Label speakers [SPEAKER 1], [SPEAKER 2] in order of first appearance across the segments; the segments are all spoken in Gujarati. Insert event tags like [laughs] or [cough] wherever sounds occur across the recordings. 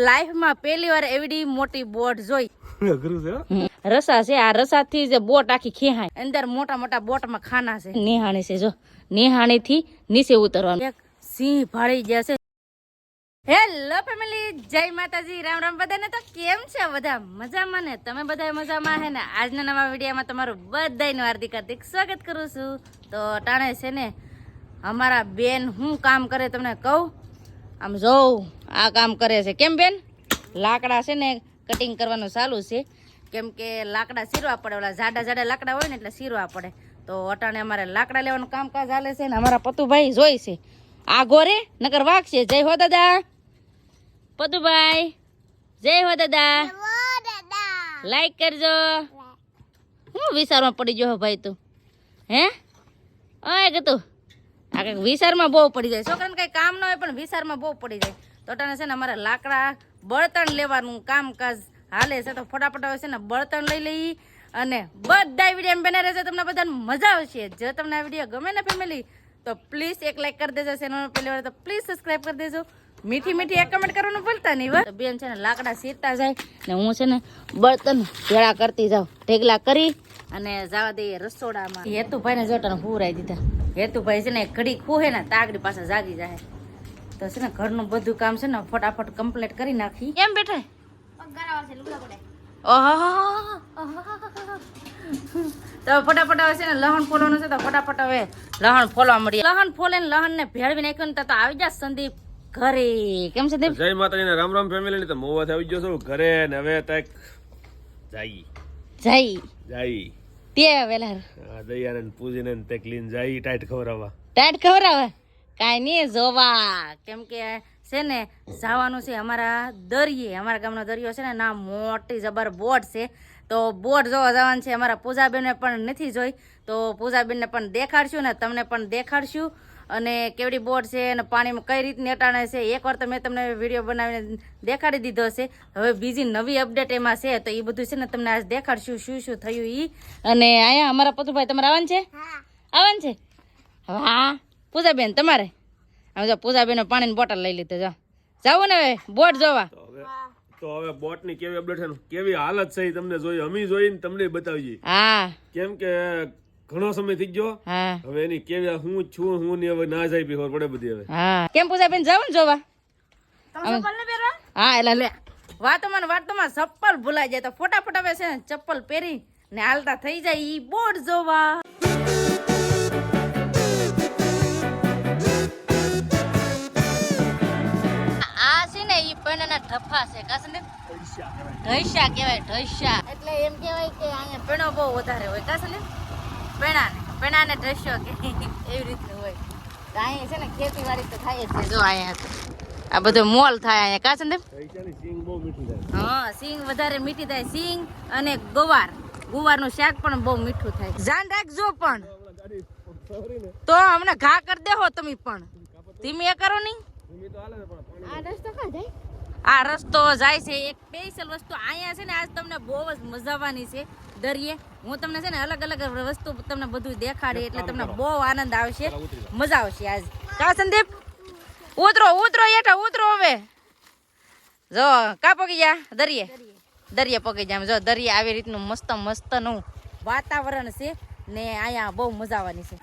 [SPEAKER 1] લાઈફમાં પહેલી વાર એવડી મોટી બોટ જોઈ. [laughs] રસા છે આ રસા રસાથી જ બોટ આખી ખેહાય. અંદર મોટા મોટા બોટમાં ખાના છે. નેહાણી છે જો. નેહાણી થી નીચે ઉતરવાનું. એક સિંહ ભાળી ગયા છે. હેલો ફેમિલી જય માતાજી રામ રામ. બધાને તો કેમ છે બધા? મજામાં ને? તમે બધા મજામાં હે ને? આજના નવા વિડીયોમાં તમારું બધાનું હાર્દિક હાર્દિક સ્વાગત કરું છું. તો ટાણે છે ને અમારા બેન હું કામ કરે તમને કહું? આમ જોઉં આ કામ કરે છે. કેમ બેન? લાકડા છે ને કટિંગ કરવાનું ચાલુ છે. કેમ કે લાકડા સીરવા પડે. ઓલા જાડા જાડા લાકડા હોય ને એટલે સીરવા પડે. તો અટાણે અમારે લાકડા લેવાનું કામકાજ હાલે છે ને અમારા પતુભાઈ જોઈ છે. આ ગોરે નકર વાગશે. જય હો દાદા. પતુભાઈ જય હો દાદા. લાઈક કરજો. હું વિચારમાં પડી ગયો હો ભાઈ તું? હે? ઓય કે તું આ કંઈક વિસારમાં બહુ પડી જાય. છોકરાને કંઈ કામ ન હોય પણ વિસારમાં બહુ પડી જાય. તો તને છે ને અમારે લાકડા બળતણ લેવાનું કામકાજ હાલે છે. તો ફટાફટ આવે છે ને બળતણ લઈ લઈ અને બધા વીડિયો બને રહેશે. તમને બધાને મજા આવશે. જો તમને આ વીડિયો ગમે ને ફેમિલી તો પ્લીઝ એક લાઈક કરી દેજો ચેનલ પહેલી વાર તો પ્લીઝ સબસ્ક્રાઈબ કરી દેજો. મીઠી મીઠી એક કમેન્ટ કરવાનું ભૂલતા નહીં વાત બેન છે ને લાકડા સીરતા જાય ને હું છે ને બળતણ ભેળા કરતી જાઉં. ઢેગલા કરી અને જવા દઈએ રસોડામાં. હેતુભાઈને જોટાને પૂરાઈ દીધા. હેતુભાઈ છે ને ઘડી ખૂહે ને તાગડી પાસે જાગી જાય તો છે ને ઘરનું બધું કામ છે ને ફટાફટ કમ્પ્લીટ કરી નાખી. કેમ બેઠા તો ફટાફટ હવે છે ને લહણ ફોલવાનું છે તો ફટાફટ હવે લહણ ફોલવા મળીએ. લહણ ફોલે ને લહણ ને ભેળવી નાખ્યું ને તો આવી જા સંદીપ ઘરે. કેમ સંદીપ?
[SPEAKER 2] જય માતાજી ને રામ રામ ફેમિલી તો મોવાથી આવી ગયો છું. ઘરે ને હવે તક જાય
[SPEAKER 1] જઈ.
[SPEAKER 2] જાય
[SPEAKER 1] તે વેલા.
[SPEAKER 2] આ દયાને ને પૂજીને ને તક લઈને જાય ટાઈટ
[SPEAKER 1] આવે કાંઈ નહીં જોવા. કેમ કે છે ને જવાનું છે અમારા દરિયે. અમારા ગામનો દરિયો છે ને ના મોટી જબર બોટ છે. તો બોટ જોવા જવાનું છે. અમારા પૂજાબેનને પણ નથી જોઈ. તો પૂજાબેનને પણ દેખાડશું ને તમને પણ દેખાડશું. અને કેવડી બોટ છે અને પાણીમાં કઈ રીતની અટાણે છે એકવાર તો મેં તમને વીડિયો બનાવીને દેખાડી દીધો છે હવે બીજી નવી અપડેટ એમાં છે તો એ બધું છે ને તમને આજ દેખાડશું શું શું થયું એ અને અહીંયા અમારા પતુભાઈ તમારે આવવાનું છે? આવવાનું છે? હા પૂજાબેન તમારે? હવે જો પૂજાબેન પાણીની બોટલ લઈ લીધો જો. જાવું ને હવે બોટ જોવા.
[SPEAKER 2] તો હવે તો બોટની કેવી અપડેટ છે કેવી હાલત છે તમને જોઈ અમે જોઈને તમને બતાવીએ.
[SPEAKER 1] હા.
[SPEAKER 2] કેમ કે ઘણો સમય થઈ ગયો. હવે એની કેવી હું છું હું ની હવે ના જાય બી ખબર પડે બધી હવે.
[SPEAKER 1] હા. કેમ પૂજાબેન જાવું? ને જોવા હા એટલે લે. વાતોમાં ને વાતોમાં ચપ્પલ ભૂલાઈ જાય તો ફોટા ફોટા બેસે ચપ્પલ પહેરી ને હાલતા થઈ જાય ઈ બોર્ડ જોવા. આ છે ને ઈ પેણાના ઠફા છે કાસે ને? ઢૈસા કહેવાય ઢૈસા એટલે એમ કહેવાય કે અહીંયા પેણો બહુ વધારે હોય કાસે ને? પેણાને પેણાને કે એવી રીતનું હોય. તો અહીંયા છે ને ખેતીવાડી તો થાય જ છે. જો અહીંયા આ બધો મોલ થાય અહીંયા. કાસે ને
[SPEAKER 2] પૈસાની સિંગ બહુ મીઠી થાય.
[SPEAKER 1] હા સિંગ વધારે મીઠી થાય. સિંગ અને ગવાર. ગુવારનું શાક પણ બહુ મીઠું થાય. જાન રાખજો પણ. તો હમણાં ઘા કરી દેહો તમે પણ. ધીમે એ કરો નહીં.
[SPEAKER 2] ભૂમિ તો હાલે છે
[SPEAKER 1] આ રસ્તો જાય છે. એક સ્પેશિયલ વસ્તુ. અહીંયા છે ને આજ તમને બહુ જ મજા આવવાની છે. દરિયે હું તમને છે ને અલગ અલગ વસ્તુ તમને બધું દેખાડે એટલે તમને બહુ આનંદ આવશે. મજા આવશે આજ. કા સંદીપ. ઉતરો ઉતરો એઠા ઉતરો હવે. જો કા પગી જા દરિયે દરિયે પગી જા જો દરિયે આવી રીતનું મસ્ત મસ્તનું વાતાવરણ છે ને અહીંયા બહુ મજા આવવાની છે.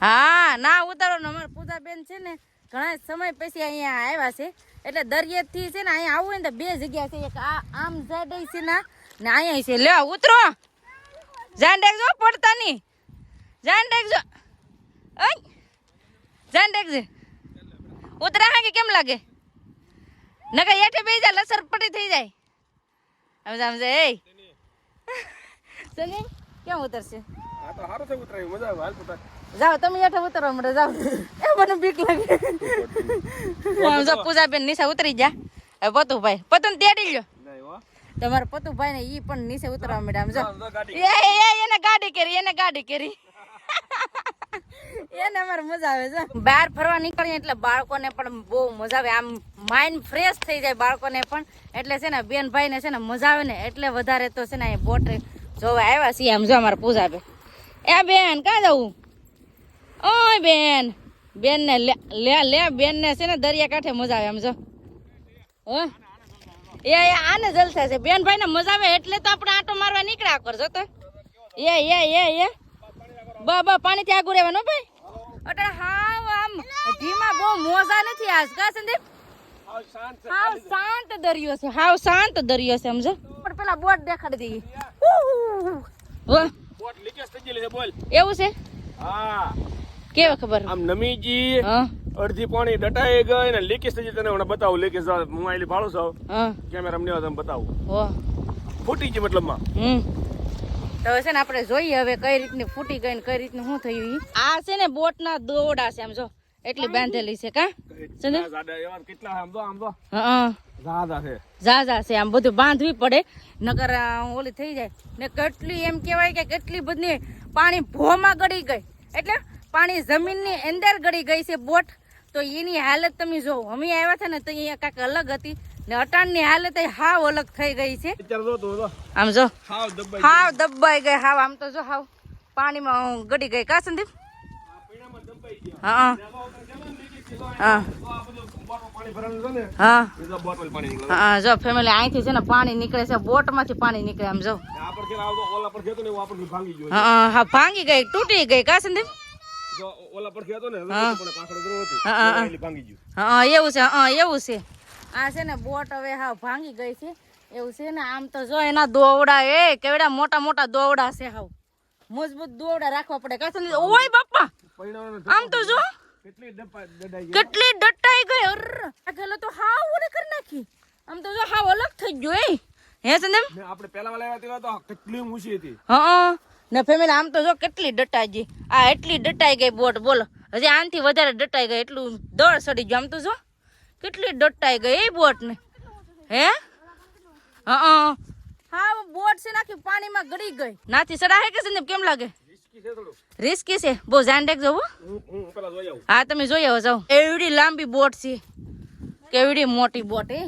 [SPEAKER 1] હા ના ઉતારો ને અમારા પૂજાબેન છે ને ઘણા સમય પછી અહીંયા આવ્યા છે. એટલે દરિયેથી છે ને અહીંયા આવવું હોય ને તો બે જગ્યા છે. એક આ આમ સાઈડ છે ને ને અહીંયા છે. લે ઉતરો. જાન રાખજો પડતા નહીં. જાન રાખજો જાન રાખજે ઉતરા હા કે કેમ લાગે? નકર હેઠે બે જાય લસર પટી થઈ જાય. સમજા સમજે એ સની કેમ ઉતરશે?
[SPEAKER 2] આ તો હારો છે ઉતરાય મજા આવે હાલ પોતા
[SPEAKER 1] જાઓ તમે હેઠે ઉતરો મળે જાઓ. એ મને બીક લાગે. આમ પૂજા પૂજાબેન નીચે ઉતરી જા હવે પતુભાઈ પતું તેડી લ્યો. તમારા પતુભાઈ ને ઈ પણ નીચે ઉતરવા મળ્યા આમ જો એ એને ગાડી કરી એને ગાડી કરી. [laughs] એને અમારે મજા આવે છે. બહાર ફરવા નીકળીએ એટલે બાળકોને પણ બહુ મજા આવે. આમ માઇન્ડ ફ્રેશ થઈ જાય બાળકોને પણ. એટલે છે ને બેન ભાઈ ને છે ને મજા આવે ને એટલે વધારે તો છે ને અહીં બોટ જોવા આવ્યા છીએ. આમ જો અમારે પૂજા બે એ બેન ક્યાં જવું ઓય બેન બેન ને લે લે લે બેન ને છે ને દરિયા કાંઠે મજા આવે આમ જો. હો? એ એ આને જલસા છે. બેન ભાઈ ને મજા આવે એટલે તો આપણે આટો મારવા નીકળ્યા કરજો તો. એ એ એ એ. બા બા પાણી થી આગળ રહેવાનું ભાઈ. અટલે હાવ આમ ધીમા બહુ મોજા નથી આજ. કા સંદીપ? હાવ શાંત દરિયો છે. હાવ શાંત દરિયો છે સમજો. પણ પેલા બોટ દેખાડી દઈએ. વાહ
[SPEAKER 2] બોટ લીકેજ થઈ ગયેલી છે બોલ.
[SPEAKER 1] એવું છે?
[SPEAKER 2] હા.
[SPEAKER 1] કેવા ખબર?
[SPEAKER 2] આમ નમીજી
[SPEAKER 1] હા.
[SPEAKER 2] અડધી પાણી દટાઈ ગઈ ને લીકેજ થઈ તને હમણાં બતાવું. લીકેજ હું આલી ભાડું છું. કેમેરા મને તમે બતાવું.
[SPEAKER 1] હો.
[SPEAKER 2] ફૂટી ગઈ મતલબમાં.
[SPEAKER 1] હમ. તો છે ને આપણે જોઈએ હવે કઈ રીતની ફૂટી ગઈ ને કઈ રીતનું શું થયું. આ છે ને બોટના દોડા છે આમ જો. એટલી બાંધેલી છે કા?
[SPEAKER 2] કેટલા આમ તો આમ તો
[SPEAKER 1] હા
[SPEAKER 2] છે.
[SPEAKER 1] ઝાઝા છે આમ બધું બાંધવી પડે. નગર ઓલી થઈ જાય. ને કેટલી એમ કહેવાય કે કેટલી બધી પાણી ભોમાં ગળી ગઈ. એટલે પાણી જમીનની અંદર ગળી ગઈ છે બોટ. તો એની હાલત તમે જો અમે આવ્યા હતા ને તો અહીંયા કાંઈક અલગ હતી ને અટાણની હાલત હાવ અલગ થઈ ગઈ છે. આમ જો.
[SPEAKER 2] હાવ દબાઈ
[SPEAKER 1] ગઈ. હાવ આમ તો જો હાવ પાણીમાં ગડી ગઈ. કા સંદીપ? હા હા. હા જો ફેમિલી અહીંથી છે ને પાણી નીકળે છે બોટમાંથી પાણી નીકળે આમ જો. હા હા ભાંગી ગઈ તૂટી ગઈ. કા સંદીપ?
[SPEAKER 2] ઓલા પર ખેતો ને
[SPEAKER 1] હા.
[SPEAKER 2] હતી. ભાંગી ગયું.
[SPEAKER 1] એવું છે હા એવું છે. આ છે ને બોટ હવે હા ભાંગી ગઈ છે. એવું છે ને આમ તો જો એના દોવડા એ કેવડા મોટા મોટા દોવડા છે હાવ. મજબૂત દોવડા રાખવા પડે. કા સંદીપ ઓય બાપા! આમ તો જો.
[SPEAKER 2] કેટલી
[SPEAKER 1] કેટલી ડટાઈ ગઈ. અર આ તો હાવ કરી નાખી. આમ તો જો હાવ અલગ થઈ ગયો એ. હે સંદીપ
[SPEAKER 2] ને આપણે પેલા વાળા આવ્યા તો કેટલી ઊંચી હતી.
[SPEAKER 1] હા. ને ફેમિલી આમ તો જો કેટલી ડટાઈ ગઈ. આ એટલી ડટાઈ ગઈ બોટ બોલો. હજી આનથી વધારે ડટાઈ ગઈ એટલું દળ સડી ગયું. આમ તો જો કેટલી ડટાઈ ગઈ એ બોટને. હે? હા હા. બોટ છે નાખી પાણીમાં ગળી ગઈ. નાથી સડા હે કે સંદીપ કેમ લાગે?
[SPEAKER 2] રિસ્કી છે થોડું.
[SPEAKER 1] રિસ્કી છે. બહુ ધ્યાન રાખજો હો. તમે જોઈ આવો જાઓ. એવડી લાંબી બોટ છે. કેવડી મોટી બોટ એ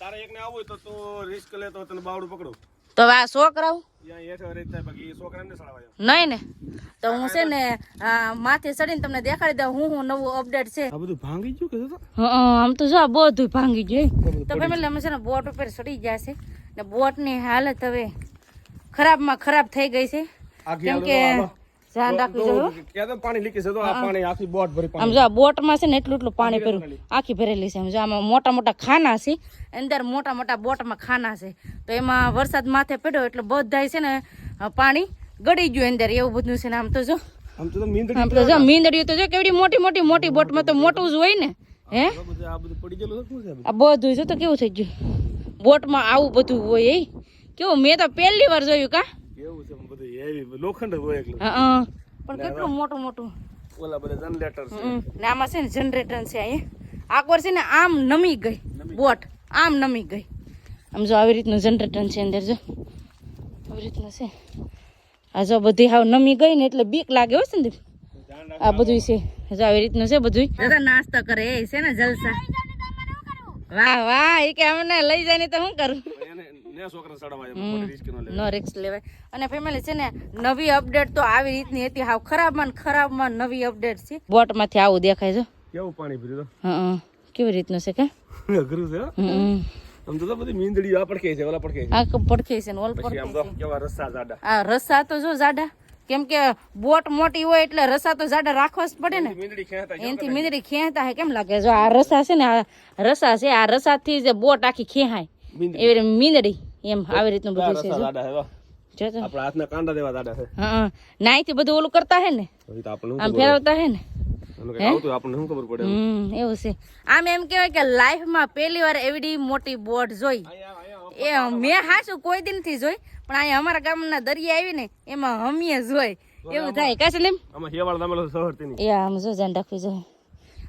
[SPEAKER 2] તારે એકને આવું તો રિસ્ક લે તો તને બાવડું પકડો.
[SPEAKER 1] તો હવે આ છોકરાઓ નહીં ને? તો હું છે ને આ માથે ચડીને તમને દેખાડી દઉં હું હું નવું અપડેટ છે.
[SPEAKER 2] આ બધું ભાંગી ગયું કે
[SPEAKER 1] આમ તો જો આ બધું ભાંગી ગયું તો ફેમિલી અમે છે ને બોટ ઉપર ચડી ગયા છે. ને બોટની હાલત હવે ખરાબમાં ખરાબ થઈ ગઈ છે. કેમ કે ધ્યાન રાખવું જોઈએ
[SPEAKER 2] પાણી લીકે છે તો આ પાણી આખી બોટ ભરી
[SPEAKER 1] આમ જો બોટમાં છે ને એટલું એટલું પાણી ભર્યું. આખી ભરેલી છે. આમ જો આમાં મોટા મોટા ખાના છે. અંદર મોટા મોટા બોટમાં ખાના છે. તો એમાં વરસાદ માથે પડ્યો એટલે બધાય છે ને પાણી ગળી ગયું અંદર. એવું બધું છે ને આમ તો જો.
[SPEAKER 2] આમ તો મીંદડી
[SPEAKER 1] તો જો કેવડી મોટી મોટી મોટી બોટમાં તો મોટું જ હોય ને. હે
[SPEAKER 2] આ બધું
[SPEAKER 1] જો તો કેવું થઈ ગયું? બોટમાં આવું બધું હોય એ? કેવું મેં તો પહેલી વાર જોયું કા?
[SPEAKER 2] કેવું છે બધું હેવી લોખંડ હોય એકલું.
[SPEAKER 1] હા પણ કેટલું મોટું મોટું?
[SPEAKER 2] ઓલા બધા જનરેટર છે.
[SPEAKER 1] હમ. ને આમાં છે ને જનરેટર છે અહીંયા. આગળ છે ને આમ નમી ગઈ બોટ. આમ નમી ગઈ. આમ જો આવી રીતનું જનરેટર છે અંદર જો. આવી રીતનું છે. આ જો બધી હાવ નમી ગઈ ને એટલે બીક લાગે હોય સંદીપ.
[SPEAKER 2] ધ્યાન
[SPEAKER 1] આ બધું છે. જો આવી રીતનું છે બધું દાદા નાસ્તો કરે એ છે ને જલસા. વાહ વાહ એ કે અમને લઈ જાય ને તો શું કરું?
[SPEAKER 2] ને રિસ્ક ન
[SPEAKER 1] નો રિસ્ક લેવાય. અને ફેમિલી છે ને નવી અપડેટ તો આવી રીતની હતી. હાવ ખરાબમાં ને ખરાબમાં નવી અપડેટ છે. બોટમાંથી આવું દેખાય છે.
[SPEAKER 2] કેવું પાણી ભર્યું
[SPEAKER 1] હા કેવી રીતનું છે કે? [laughs]
[SPEAKER 2] અઘરું છે આમ તો તો બધી મીંદડી આ પડકે છે ઓલા પડકે છે.
[SPEAKER 1] આ ક- છે ને ઓલ
[SPEAKER 2] પછી આમ તો કેવા રસ્તા જાડા.
[SPEAKER 1] આ રસા તો જો જાડા. કેમ કે બોટ મોટી હોય એટલે રસા તો જાડા રાખવા જ પડે ને.
[SPEAKER 2] મીંદડી
[SPEAKER 1] એનથી મીંદડી ખેંચતા હે. કેમ લાગે? જો આ રસા છે ને આ રસા છે આ રસાથી જે બોટ આખી ખેંચાય. એવી રીતે મીંદડી. એમ આવી રીતનું બધું છે
[SPEAKER 2] આપણા હાથના કાંડા દેવા
[SPEAKER 1] હા. બધું ઓલું કરતા હે ને? આમ ફેરવતા હે ને?
[SPEAKER 2] આપણને શું ખબર પડે?
[SPEAKER 1] એવું છે. આમ એમ કહેવાય કે લાઈફમાં પહેલી વાર એવડી મોટી બોટ જોઈ. એ મેં હાસું કોઈ દિનથી જોઈ પણ અહીંયા અમારા ગામના દરિયા આવી ને એમાં હમીએ જોઈ. એવું થાય. કાશે ને એ આમ જો ધ્યાન રાખવી જોઈએ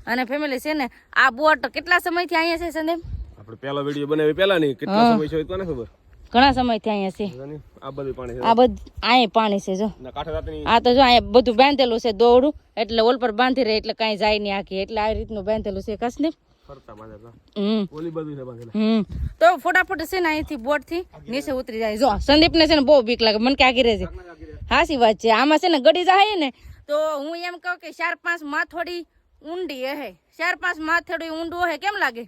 [SPEAKER 1] અને ફેમિલી છે ને આ બોટ કેટલા સમયથી અહીંયા છે સંદેમ
[SPEAKER 2] આપણે પહેલો વીડિયો બનાવી પહેલા નહીં કેટલા સમય છે કોને ખબર?
[SPEAKER 1] ઘણા સમયથી અહીંયા છે.
[SPEAKER 2] આ બધું
[SPEAKER 1] આ બધું અહીંયા પાણી છે જો. આ તો જો અહીંયા બધું બાંધેલું છે દોરડું એટલે ઓલ પર બાંધી રહે એટલે કાંઈ જાય નહીં આખી. એટલે આ રીતનું બાંધેલું છે તો. ફટાફટ છે ને અહીંથી બોટથી નીચે ઉતરી જાય. જો સંદીપ ને છે ને બહુ બીક લાગે. મને કે આગી રહેજે હાસી વાત છે. આમાં છે ને ગડી જાય ને તો હું એમ કહું કે ચાર પાંચ માથોડી ઊંડી હે. ચાર પાંચ માથોડી ઊંડું હે. કેમ લાગે?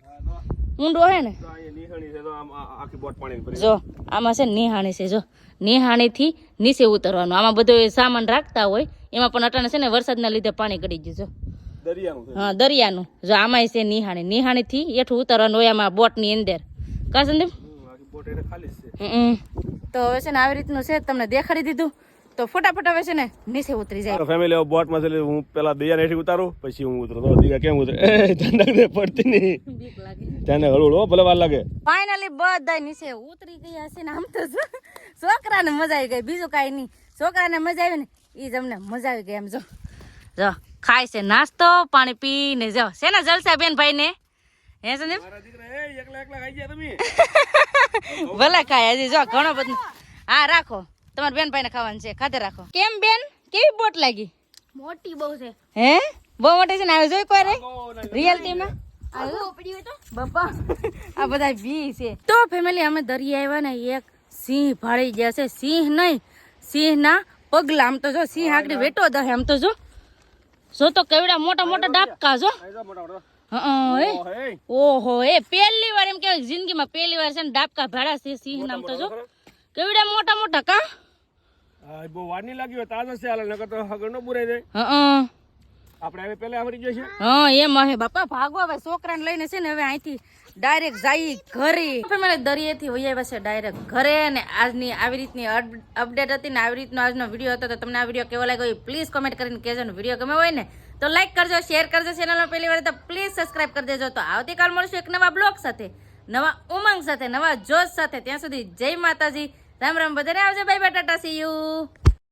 [SPEAKER 1] ઊંડો હે ને?
[SPEAKER 2] તો અહીંયા નિહાણી છે તો આમ આ- આખી બોટ પાણી ભરી
[SPEAKER 1] જો આમાં છે ને નિહાણી છે જો. નિહાણીથી નીચે ઉતરવાનું. આમાં બધો સામાન રાખતા હોય એમાં પણ અટાણે છે ને વરસાદના લીધે પાણી ગળી ગયું જો. હા દરિયાનું. જો આમાંય છે નિહાણી નિહાણીથી હેઠું ઉતરવાનું હોય આમાં બોટની અંદર. કા સંદીપ. તો હવે છે ને આવી રીતનું છે તમને દેખાડી દીધું. તો ફટાફટ હવે છે ને નીચે ઉતરી જાય.
[SPEAKER 2] ફેમિલી બોટમાં છે એટલે હું પેલા દરિયા હેઠી ઉતારું પછી હું ઉતરું. તો દરિયા કેમ ઉતરે? એ ઠંડક પડતી નહીં.
[SPEAKER 1] બીક લાગે.
[SPEAKER 2] હળવો ભલે વાર લાગે.
[SPEAKER 1] ફાઇનલી બધા નીચે ઉતરી ગયા છે ને આમ તો છોકરાને મજા આવી ગઈ બીજું કાઈ નહીં. છોકરાને મજા આવી ને એ જ અમને મજા આવી ગઈ એમ જો. જો ખાય છે નાસ્તો પાણી પીને જો. છે ને જલસા બેન ભાઈ ને હે સંદીપ?
[SPEAKER 2] મારા દીકરા એ એકલા એકલા ખાઈ ગયા તમે? [laughs]
[SPEAKER 1] ભલે ખાય હજી જો ઘણો બધું હા રાખો. તમારા બેન ભાઈને ખાવાનું છે ખાતે રાખો. કેમ બેન? કેવી બોટ લાગી?
[SPEAKER 3] મોટી બહુ છે.
[SPEAKER 1] હે? બહુ મોટી છે ને આવી જોઈ કોઈ રે? રિયલ્ટીમાં? બાપા આ બધા બી છે. તો ફેમિલી અમે દરિયા આવ્યા ને એક સિંહ ભાળી ગયા છે. સિંહ નહીં સિંહના પગલા. આમ તો જો સિંહ આગળ વેટો દહે. આમ તો જો જો તો કેવડા મોટા મોટા ડાબકા જો. એ. ઓહો એ પહેલી વાર એમ કેવાય જિંદગીમાં પહેલી વાર છે ને ડાબકા ભાડા છે સિંહ નામ તો જો. કેવડા મોટા મોટા કા?
[SPEAKER 2] હા બહુ વાર નહીં લાગી હોય તાજા છે હાલ નકર તો હગર નો બુરાઈ જાય.
[SPEAKER 1] હા
[SPEAKER 2] આપણે હવે પહેલા આવડી જશે
[SPEAKER 1] હા એમ હે બાપા ભાગો હવે છોકરાને લઈને છે ને હવે અહીંથી ડાયરેક્ટ જઈ ઘરે. મને દરિયેથી વહી આવ્યા છે ડાયરેક્ટ ઘરે અને આજની આવી રીતની અપડેટ હતી ને આવી રીતનો આજનો વીડિયો હતો તો તમને આ વીડિયો કેવો લાગ્યો એ પ્લીઝ કોમેન્ટ કરીને કહેજો ને વીડિયો ગમે હોય ને તો લાઈક કરજો શેર કરજો ચેનલમાં પહેલી વાર તો પ્લીઝ સબસ્ક્રાઇબ કરી દેજો. તો આવતીકાલ મળશું એક નવા બ્લોગ સાથે નવા ઉમંગ સાથે નવા જોશ સાથે. ત્યાં સુધી જય માતાજી. રામ રામ બધાને આવજો. Bye bye tata see you